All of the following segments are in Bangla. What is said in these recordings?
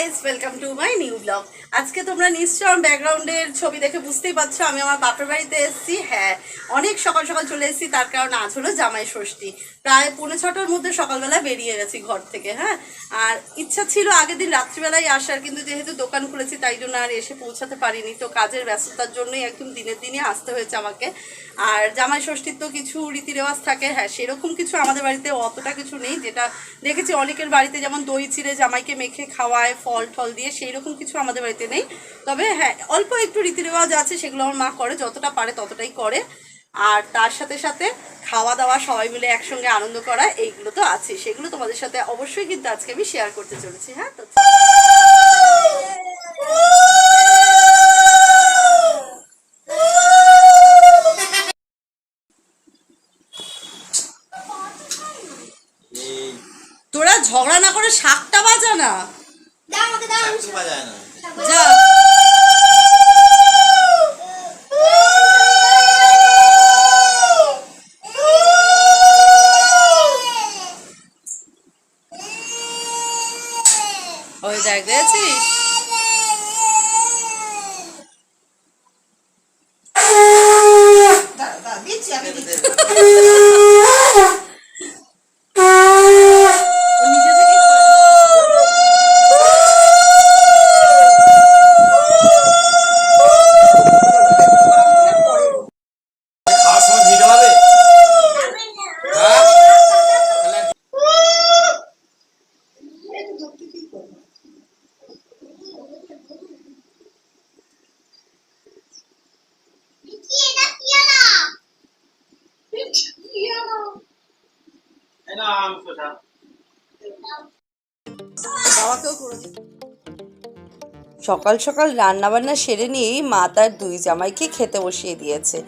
Guys welcome to my new blog আজকে তোমরা নিশ্চয় আমার ব্যাকগ্রাউন্ডের ছবি দেখে বুঝতেই পারছ, আমি আমার বাপের বাড়িতে এসেছি। হ্যাঁ অনেক সকাল সকাল চলে এসেছি, তার কারণ আজ হলো জামাই ষষ্ঠী। প্রায় পৌনে ছটার মধ্যে সকালবেলা বেরিয়ে গেছি ঘর থেকে হ্যাঁ? আর ইচ্ছা ছিল আগের দিন রাত্রিবেলায় আসার, কিন্তু যেহেতু দোকান খুলেছি, তাই জন্য আর এসে পৌঁছাতে পারিনি। তো কাজের ব্যস্ততার জন্যই একদম দিনের দিনই আসতে হয়েছে আমাকে। আর জামাই ষষ্ঠীর তো কিছু রীতি রেওয়াজ থাকে হ্যাঁ সেরকম কিছু আমাদের বাড়িতে অতটা কিছু নেই, যেটা দেখেছি অনেকের বাড়িতে যেমন দই চিড়ে জামাইকে মেখে খাওয়ায় ফল টল দিয়ে সেই রকম কিছু আমাদের বাড়িতে নেই। তবে হ্যাঁ অল্প একটু রীতি রেওয়াজ আছে সেগুলো আমার মা করে যতটা পারে ততটাই করে। আর তার সাথে সাথে খাওয়া দাওয়া সবাই মিলে একসঙ্গে আনন্দ করা এইগুলো তো আছে সেগুলো তোমাদের সাথে অবশ্যই কিন্তু আজকে আমি শেয়ার করতে চলেছি হ্যাঁ? তো তোরা ঝগড়া না করে শাকটা বাজা না? বাজায় না। যা ওই দেখ দেখছিস? এই কি মাংসটা। বাবাকেও করে দিই। সকাল সকাল রান্নাবান্না সেরে নিয়েই মা তার দুই জামাইকে খেতে বসিয়ে দিয়েছে।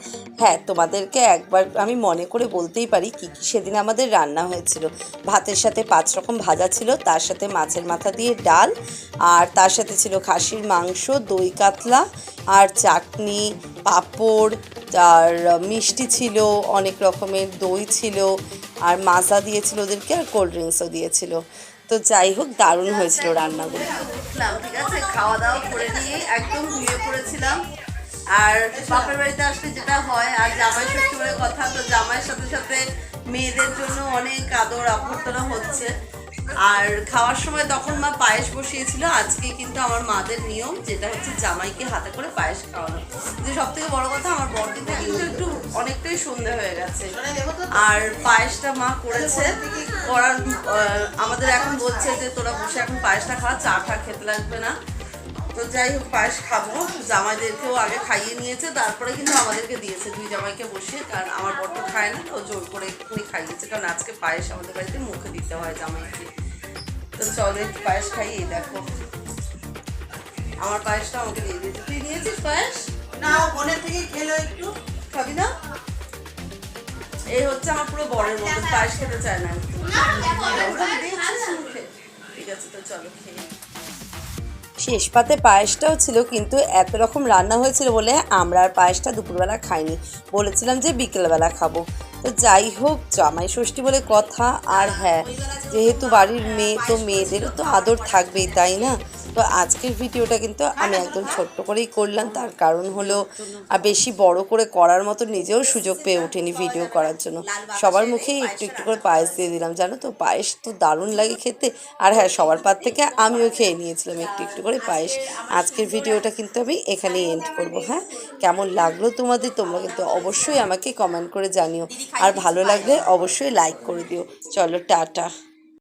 হ্যাঁ তোমাদেরকে একবার আমি মনে করে বলতেই পারি কী কী সেদিন আমাদের রান্না হয়েছিল। ভাতের সাথে পাঁচ রকম ভাজা ছিল, তার সাথে মাছের মাথা দিয়ে ডাল, আর তার সাথে ছিল খাসির মাংস, দই কাতলা, আর চাটনি, পাঁপড়, আর মিষ্টি ছিল, অনেক রকমের দই ছিল, আর মাজা দিয়েছিল ওদেরকে, আর কোল্ড ড্রিঙ্কসও দিয়েছিল। তো যাই হোক, দারুণ হয়েছিল রান্নাগুলো। ঠিক আছে? খাওয়া দাওয়া করে নিয়ে একদম ঘুমিয়ে পড়েছিলাম। আর বাপের বাড়িতে আসলে যেটা হয়, আর জামাই ষষ্ঠী কথা, তো জামাইয়ের সাথে সাথে মেয়েদের জন্য অনেক আদর অভ্যর্থনা হচ্ছে। আর খাওয়ার সময় তখন মা পায়েস বসিয়েছিল। আজকে কিন্তু আমার মাদের নিয়ম, যেটা হচ্ছে জামাইকে হাতে করে পায়েস খাওয়ানো। যে সব থেকে বড় কথা, আমার বড়দিনটা কিন্তু একটু অনেকটাই সন্ধে হয়ে গেছে। আর পায়েসটা মা করেছে। করার আমাদের এখন বলছে যে তোরা বসে এখন পায়েসটা খাওয়া চা টা খেতে লাগবে না। তো যাই হোক পায়েস খাব। জামাইদেরকেও আগে খাইয়ে নিয়েছে তারপরে কিন্তু আমাদেরকে দিয়েছে। দুই জামাইকে বসে কারণ আমার বড় তো খায় না তো জোর করে একটুখানি খাইয়েছে কারণ আজকে পায়েস আমাদের বাড়িতে মুখে দিতে হয় জামাইকে। তো চলো একটু পায়েস খাইয়ে দেখো। আমার পায়েসটা আমাকে দিয়ে দিয়েছে। তুই নিয়েছিস পায়েস? না বোনের থেকে খেলো একটু। খাবি না? এই হচ্ছে আমার পুরো বরের মতো পায়েস খেতে চায় না? ঠিক আছে তো চলো খেয়ে শেষ পাতে পায়েসটাও ছিল কিন্তু এত রকম রান্না হয়েছিল বলে আমরা আর পায়েসটা দুপুরবেলা খাইনি। বলেছিলাম যে বিকেলবেলা খাব। তো যাই হোক জামাই ষষ্ঠী বলে কথা আর হ্যাঁ যেহেতু বাড়ির মেয়ে তো মেয়েদেরও তো আদর থাকবেই তাই না? তো আজকের ভিডিওটা কিন্তু আমি একদম ছোট্ট করেই করলাম। তার কারণ হলো, আর বেশি বড় করে করার মতো নিজেও সুযোগ পেয়ে ওঠেনি ভিডিও করার জন্য। সবার মুখেই একটু একটু করে পায়েস দিয়ে দিলাম, জানো তো? পায়েস তো দারুণ লাগে খেতে। আর হ্যাঁ সবার পাত থেকে আমিও খেয়ে নিয়েছিলাম একটু একটু করে পায়েস। আজকের ভিডিওটা কিন্তু আমি এখানেই এন্ড করব হ্যাঁ? কেমন লাগল তোমাদের, তোমরা কিন্তু অবশ্যই আমাকে কমেন্ট করে জানিও। আর ভালো লাগলে অবশ্যই লাইক করে দিও। চলো, টাটা।